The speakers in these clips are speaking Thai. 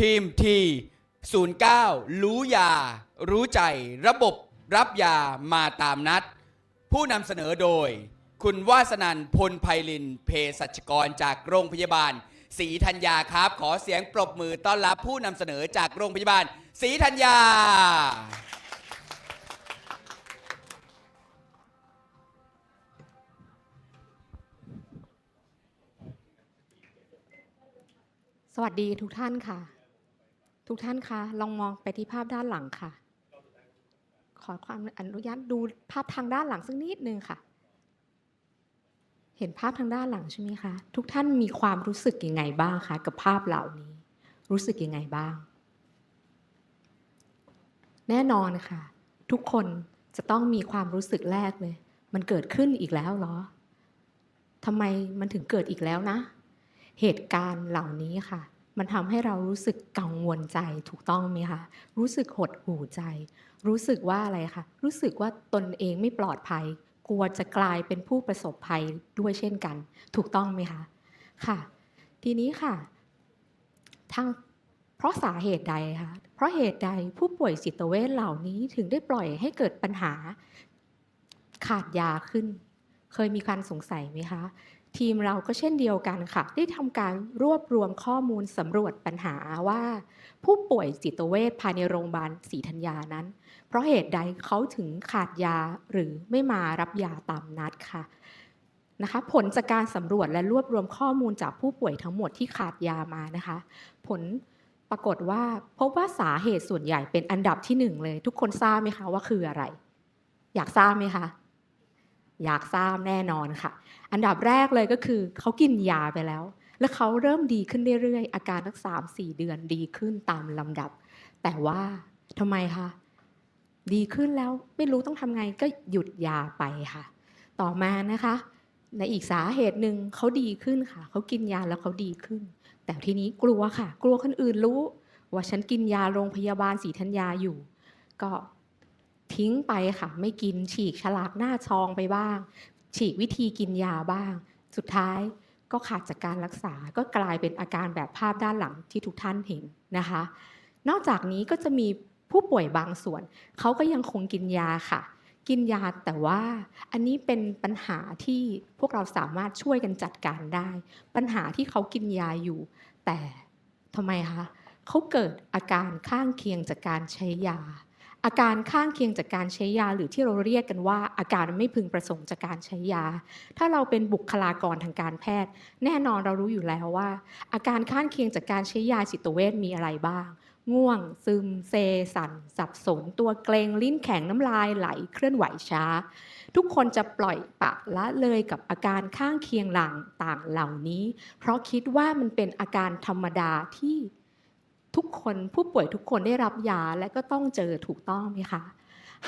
ทีมที09 รู้ยา รู้ใจ ระบบรับยามาตามนัด ผู้นำเสนอโดย คุณวาสนันพลไพลินเภสัชกรจากโรงพยาบาลศรีธัญญาครับ ขอเสียงปรบมือต้อนรับผู้นำเสนอจากโรงพยาบาลศรีธัญญา สวัสดีทุกท่านค่ะ ทุกท่านคะลองมองไปที่ภาพด้านหลังค่ะ ขอความอนุญาตดูภาพทางด้านหลังสักนิดนึงค่ะ เห็นภาพทางด้านหลังใช่ไหมคะ ทุกท่านมีความรู้สึกยังไงบ้างคะกับภาพเหล่านี้ รู้สึกยังไงบ้าง แน่นอนค่ะ ทุกคนจะต้องมีความรู้สึกแรกเลย มันเกิดขึ้นอีกแล้วเหรอทำไมมันถึงเกิดอีกแล้วนะ เหตุการณ์เหล่านี้ค่ะ มันทำให้เรารู้สึกกังวลใจถูกต้องไหมคะรู้สึกหดหู่ใจ รู้สึกว่าอะไรคะรู้สึกว่าตนเองไม่ปลอดภัย กลัวจะกลายเป็นผู้ประสบภัยด้วยเช่นกัน ถูกต้องไหมคะค่ะ ทีนี้ค่ะทางเพราะสาเหตุใดคะเพราะเหตุใดผู้ป่วยจิตเวชเหล่านี้ถึงได้ปล่อยให้เกิดปัญหาขาดยาขึ้น เคยมีการสงสัยไหมคะ ทีมเราก็เช่นเดียวกันค่ะ ได้ทำการรวบรวมข้อมูลสำรวจปัญหาว่า ผู้ป่วยจิตเวชภายในโรงพยาบาลศรีธัญญานั้น เพราะเหตุใดเขาถึงขาดยาหรือไม่มารับยาตามนัดค่ะนะคะ ผลจากการสำรวจและรวบรวมข้อมูลจากผู้ป่วยทั้งหมดที่ขาดยามานะคะ ผลปรากฏว่าพบว่าสาเหตุส่วนใหญ่เป็นอันดับที่หนึ่งเลย ทุกคนทราบไหมคะว่าคืออะไร อยากทราบไหมคะ อยากทราบแน่นอนค่ะ อันดับแรกเลยก็คือเขากินยาไปแล้ว แล้วเขาเริ่มดีขึ้นเรื่อยๆ อาการทักสามสี่เดือนดีขึ้นตามลำดับ แต่ว่าทำไมคะดีขึ้นแล้วไม่รู้ต้องทำไงก็หยุดยาไปค่ะ ต่อมานะคะ ในอีกสาเหตุหนึ่งเขาดีขึ้นค่ะเขากินยาแล้วเขาดีขึ้น แต่ทีนี้กลัวค่ะ กลัวคนอื่นรู้ ว่าฉันกินยาโรงพยาบาลศรีธัญญาอยู่ ก็ ทิ้งไปค่ะ ไม่กินฉีกฉลากหน้าซองไปบ้าง ฉีกวิธีกินยาบ้าง สุดท้ายก็ขาดจากการรักษาก็กลายเป็นอาการแบบภาพด้านหลังที่ทุกท่านเห็นนะคะ นอกจากนี้ก็จะมีผู้ป่วยบางส่วน เขาก็ยังคงกินยาค่ะ กินยาแต่ว่าอันนี้เป็นปัญหาที่พวกเราสามารถช่วยกันจัดการได้ ปัญหาที่เขากินยาอยู่ แต่ทำไมคะเขาเกิดอาการข้างเคียงจากการใช้ยา อาการข้างเคียงจากการใช้ยาหรือที่เราเรียกกันว่า อาการไม่พึงประสงค์จากการใช้ยา ถ้าเราเป็นบุคลากรทางการแพทย์ แน่นอนเรารู้อยู่แล้วว่า อาการข้างเคียงจากการใช้ยาจิตเวชมีอะไรบ้าง ง่วง ซึม เซ สั่นสับสน ตัวเกรงลิ้นแข็งน้ำลายไหลเคลื่อนไหวช้า ทุกคนจะปล่อยปะละเลยกับอาการข้างเคียงหลังต่างเหล่านี้ เพราะคิดว่ามันเป็นอาการธรรมดาที่ ทุกคนผู้ป่วยทุกคนได้รับยาและก็ต้องเจอถูกต้องไหมคะ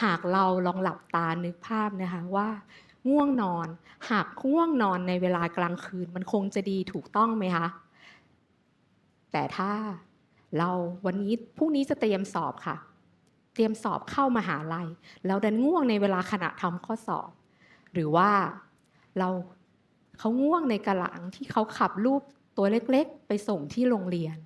หากเราลองหลับตานึกภาพนะคะว่าง่วงนอน หากง่วงนอนในเวลากลางคืนมันคงจะดีถูกต้องไหมคะแต่ถ้าเราวันนี้พรุ่งนี้จะเตรียมสอบค่ะ เตรียมสอบเข้ามหาลัยแล้วดันง่วงในเวลาขณะทำข้อสอบ หรือว่าเราเขาง่วงในกระหลังที่เขาขับรูปตัวเล็กๆ ไปส่งที่โรงเรียน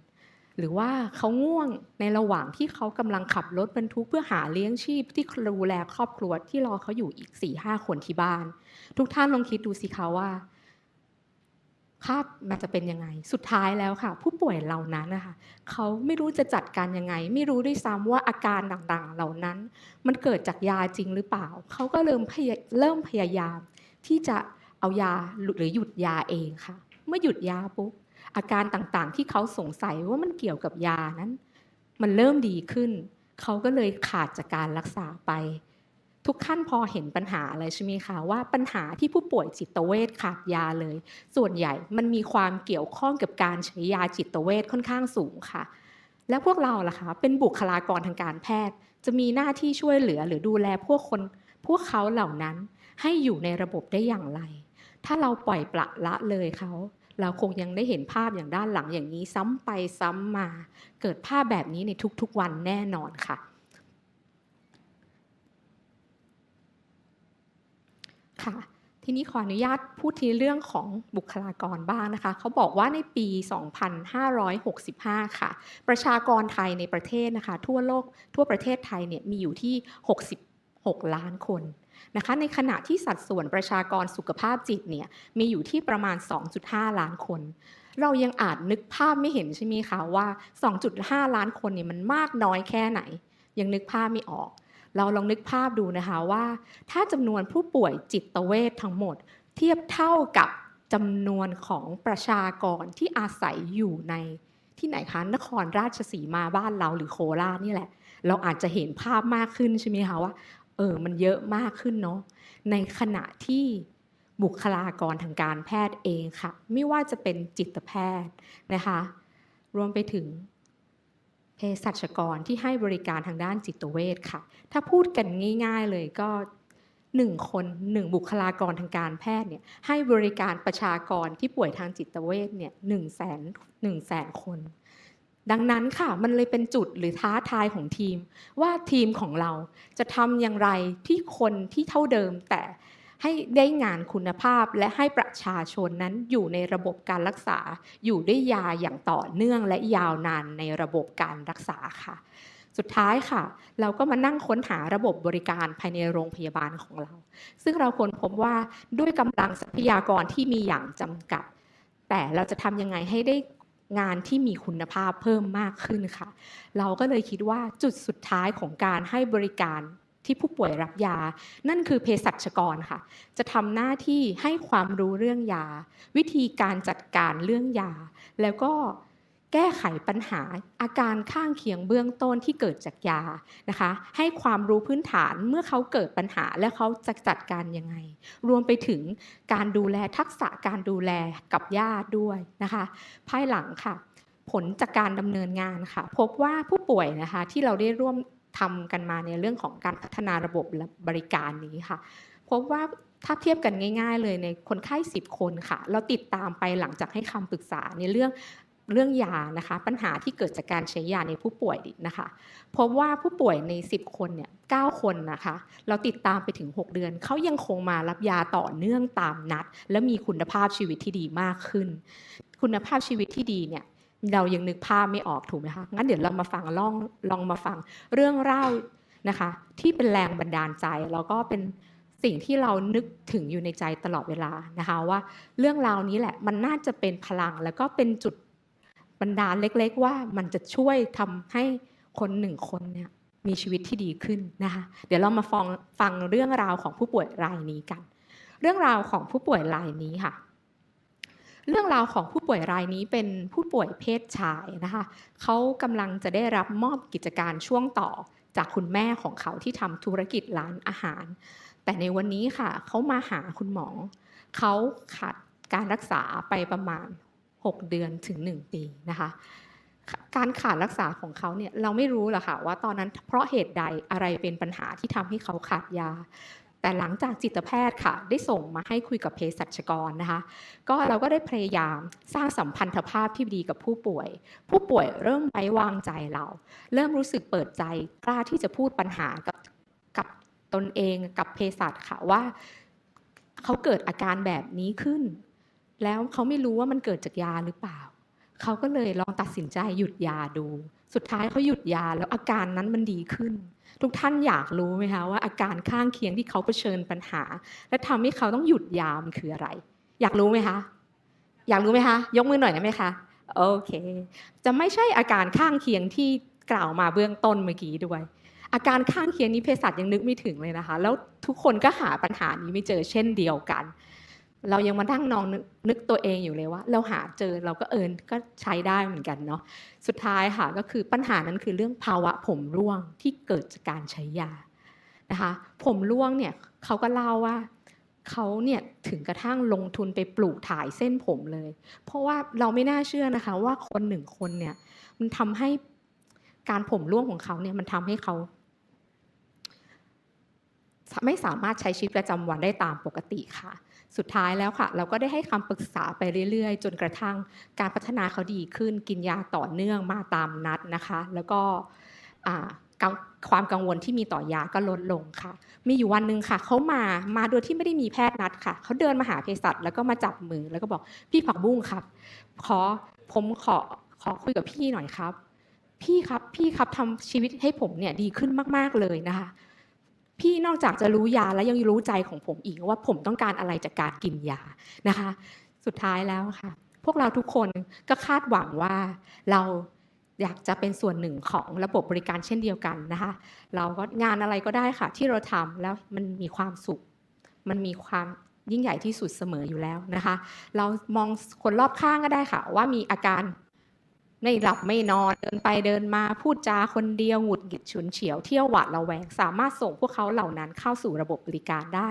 หรือว่าเขาง่วงในระหว่างที่เขากำลังขับรถบรรทุกเพื่อหาเลี้ยงชีพที่ดูแลครอบครัวที่รอเขาอยู่อีก4ี่ห้าคนที่บ้าน ทุกท่านลองคิดดูสิคะว่าภาพมันจะเป็นยังไง สุดท้ายแล้วค่ะ ผู้ป่วยเหล่านั้นนะคะเขาไม่รู้จะจัดการยังไง ไม่รู้ด้วยซ้ำว่าอาการต่างๆ เหล่านั้น มันเกิดจากยาจริงหรือเปล่า เขาก็เริ่มพยาเริ่มพยายามที่จะเอายาหรือหยุดยาเองค่ะ เมื่อหยุดยาปุ๊บ อาการต่างๆ ที่เขาสงสัยว่ามันเกี่ยวกับยานั้น มันเริ่มดีขึ้น เขาก็เลยขาดจากการรักษาไป ทุกท่านพอเห็นปัญหาอะไรใช่ไหมคะว่าปัญหาที่ผู้ป่วยจิตเวชขาดยาเลย ส่วนใหญ่มันมีความเกี่ยวข้องกับการใช้ยาจิตเวชค่อนข้างสูงค่ะ แล้วพวกเราล่ะคะเป็นบุคลากรทางการแพทย์ จะมีหน้าที่ช่วยเหลือหรือดูแลพวกคน พวกเขาเหล่านั้นให้อยู่ในระบบได้อย่างไร ถ้าเราปล่อยปละละเลยเขาเราคงยังได้เห็นภาพอย่างด้านหลังอย่างนี้ซ้ำไปซ้ำมา เกิดภาพแบบนี้ในทุกๆวันแน่นอนค่ะ ค่ะ ทีนี้ขออนุญาตพูดทีเรื่องของบุคลากรบ้างนะคะ เขาบอกว่าในปี 2565 ค่ะ ประชากรไทยในประเทศนะคะ ทั่วโลกทั่วประเทศไทยเนี่ยมีอยู่ที่ 6 ล้านคนนะคะในขณะที่สัดส่วนประชากรสุขภาพจิตเนี่ยมีอยู่ที่ประมาณ 2.5 ล้านคน เรายังอาจนึกภาพไม่เห็นใช่ไหมคะว่า 2.5 ล้านคนเนี่ยมันมากน้อยแค่ไหน ยังนึกภาพไม่ออก เราลองนึกภาพดูนะคะว่า ถ้าจำนวนผู้ป่วยจิตเวชทั้งหมด เทียบเท่ากับจำนวนของประชากรที่อาศัยอยู่ในที่ไหนคะนครราชสีมาบ้านเราหรือโคราชนี่แหละ เราอาจจะเห็นภาพมากขึ้นใช่ไหมคะว่า เออมันเยอะมากขึ้นเนาะในขณะที่บุคลากรทางการแพทย์เองค่ะ ไม่ว่าจะเป็นจิตแพทย์นะคะ รวมไปถึงเภสัชกรที่ให้บริการทางด้านจิตเวชค่ะ ถ้าพูดกันง่าย ๆเลยก็หนึ่งคนหนึ่งบุคลากรทางการแพทย์เนี่ยให้บริการประชากรที่ป่วยทางจิตเวชเนี่ยหนึ่งแสนหนึ่งแสนคน ดังนั้นค่ะมันเลยเป็นจุดหรือท้าทายของทีม ว่าทีมของเราจะทำอย่างไรที่คนที่เท่าเดิมแต่ให้ได้งานคุณภาพและให้ประชาชนนั้นอยู่ในระบบการรักษา อยู่ได้ยาอย่างต่อเนื่องและยาวนานในระบบการรักษาค่ะ สุดท้ายค่ะ เราก็มานั่งค้นหาระบบบริการภายในโรงพยาบาลของเรา ซึ่งเราค้นพบว่าด้วยกำลังทรัพยากรที่มีอย่างจำกัด แต่เราจะทำยังไงให้ได้ งานที่มีคุณภาพเพิ่มมากขึ้นค่ะ เราก็เลยคิดว่าจุดสุดท้ายของการให้บริการที่ผู้ป่วยรับยา นั่นคือเภสัชกรค่ะ จะทำหน้าที่ให้ความรู้เรื่องยา วิธีการจัดการเรื่องยา แล้วก็ แก้ไขปัญหาอาการข้างเคียงเบื้องต้นที่เกิดจากยานะคะ ให้ความรู้พื้นฐานเมื่อเขาเกิดปัญหาและเขาจะจัดการยังไง รวมไปถึงการดูแลทักษะการดูแลกับญาติด้วยนะคะ ภายหลังค่ะ ผลจากการดำเนินงานค่ะ พบว่าผู้ป่วยนะคะที่เราได้ร่วมทำกันมาในเรื่องของการพัฒนาระบบบริการนี้ค่ะ พบว่าถ้าเทียบกันง่าย ๆ เลยในคนไข้ 10 คนค่ะ เราติดตามไปหลังจากให้คำปรึกษาในเรื่อง เรื่องยานะคะ ปัญหาที่เกิดจากการใช้ยาในผู้ป่วยนะคะพบว่าผู้ป่วยใน 10 คนเนี่ย9คนนะคะ เราติดตามไปถึง 6 เดือน เขายังคงมารับยาต่อเนื่องตามนัด และมีคุณภาพชีวิตที่ดีมากขึ้น คุณภาพชีวิตที่ดีเนี่ยเรายังนึกภาพไม่ออกถูกไหมคะงั้นเดี๋ยวเรามาฟังลองลองมาฟังเรื่องเล่านะคะ ที่เป็นแรงบันดาลใจแล้วก็เป็นสิ่งที่เรานึกถึงอยู่ในใจตลอดเวลานะคะว่าเรื่องราวนี้แหละมันน่าจะเป็นพลังแล้วก็เป็นจุด บันดาเล็ก ๆ ว่ามันจะช่วยทำให้คนหนึ่งคนเนี่ยมีชีวิตที่ดีขึ้นนะคะเดี๋ยวเรามาฟังฟังเรื่องราวของผู้ป่วยรายนี้กัน เรื่องราวของผู้ป่วยรายนี้ค่ะ เรื่องราวของผู้ป่วยรายนี้เป็นผู้ป่วยเพศชายนะคะเขากำลังจะได้รับมอบกิจการช่วงต่อจากคุณแม่ของเขาที่ทำธุรกิจร้านอาหาร แต่ในวันนี้ค่ะเขามาหาคุณหมอเขาขาดการรักษาไปประมาณ 6 เดือนถึง 1 ปีนะคะการขาดรักษาของเขาเนี่ยเราไม่รู้หรอกค่ะว่าตอนนั้นเพราะเหตุใดอะไรเป็นปัญหาที่ทำให้เขาขาดยา แต่หลังจากจิตแพทย์ค่ะ ได้ส่งมาให้คุยกับเภสัชกรนะคะ ก็เราก็ได้พยายามสร้างสัมพันธภาพที่ดีกับผู้ป่วย ผู้ป่วยเริ่มไว้วางใจเรา เริ่มรู้สึกเปิดใจกล้าที่จะพูดปัญหากับกับตนเองกับเภสัชค่ะว่า เขาเกิดอาการแบบนี้ขึ้น แล้วเขาไม่รู้ว่ามันเกิดจากยาหรือเปล่า เขาก็เลยลองตัดสินใจหยุดยาดู สุดท้ายเขาหยุดยาแล้วอาการนั้นมันดีขึ้น ทุกท่านอยากรู้ไหมคะว่าอาการข้างเคียงที่เขาเผชิญปัญหา และทำให้เขาต้องหยุดยามันคืออะไร อยากรู้ไหมคะ อยากรู้ไหมคะ ยกมือหน่อยได้ไหมคะ โอเค จะไม่ใช่อาการข้างเคียงที่กล่าวมาเบื้องต้นเมื่อกี้ด้วย อาการข้างเคียงนี้เภสัชยังนึกไม่ถึงเลยนะคะ แล้วทุกคนก็หาปัญหานี้ไม่เจอเช่นเดียวกัน เรายังมานั่งนองนึกตัวเองอยู่เลยว่า เราหาเจอเราก็เอินก็ใช้ได้เหมือนกันเนาะสุดท้ายค่ะก็คือปัญหานั้นคือเรื่องภาวะผมร่วงที่เกิดจากการใช้ยานะคะผมร่วงเนี่ยเขาก็เล่าว่าเขาเนี่ยถึงกระทั่งลงทุนไปปลูกถ่ายเส้นผมเลย เพราะว่าเราไม่น่าเชื่อนะคะว่าคนหนึ่งคนเนี่ยมันทำให้การผมร่วงของเขาเนี่ยมันทำให้เขาไม่สามารถใช้ชีวิตประจำวันได้ตามปกติค่ะ สุดท้ายแล้วค่ะ เราก็ได้ให้คำปรึกษาไปเรื่อยๆ จนกระทั่งการพัฒนาเขาดีขึ้น กินยาต่อเนื่องมาตามนัดนะคะ แล้วก็ความกังวลที่มีต่อยาก็ลดลงค่ะ มีอยู่วันหนึ่งค่ะเขามามาโดยที่ไม่ได้มีแพทย์นัดค่ะเขาเดินมาหาเภสัชแล้วก็มาจับมือแล้วก็บอกพี่ผักบุ้งครับ ขอผมขอขอคุยกับพี่หน่อยครับ พี่ครับพี่ครับทำชีวิตให้ผมเนี่ยดีขึ้นมาก ๆเลยนะคะ พี่นอกจากจะรู้ยาแล้วยังรู้ใจของผมอีกว่าผมต้องการอะไรจากการกินยานะคะ สุดท้ายแล้วค่ะ พวกเราทุกคนก็คาดหวังว่าเราอยากจะเป็นส่วนหนึ่งของระบบบริการเช่นเดียวกันนะคะ เราก็งานอะไรก็ได้ค่ะ ที่เราทำแล้วมันมีความสุข มันมีความยิ่งใหญ่ที่สุดเสมออยู่แล้วนะคะ เรามองคนรอบข้างก็ได้ค่ะ ว่ามีอาการ ไม่หลับไม่นอนเดินไปเดินมาพูดจาคนเดียวหงุดหงิดฉุนเฉียวเที่ยวหวาดระแวง สามารถส่งพวกเขาเหล่านั้นเข้าสู่ระบบบริการได้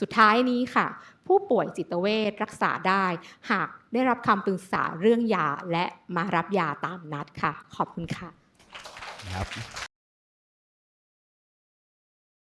สุดท้ายนี้ค่ะ ผู้ป่วยจิตเวชรักษาได้ หากได้รับคำปรึกษาเรื่องยาและมารับยาตามนัดค่ะ ขอบคุณค่ะครับ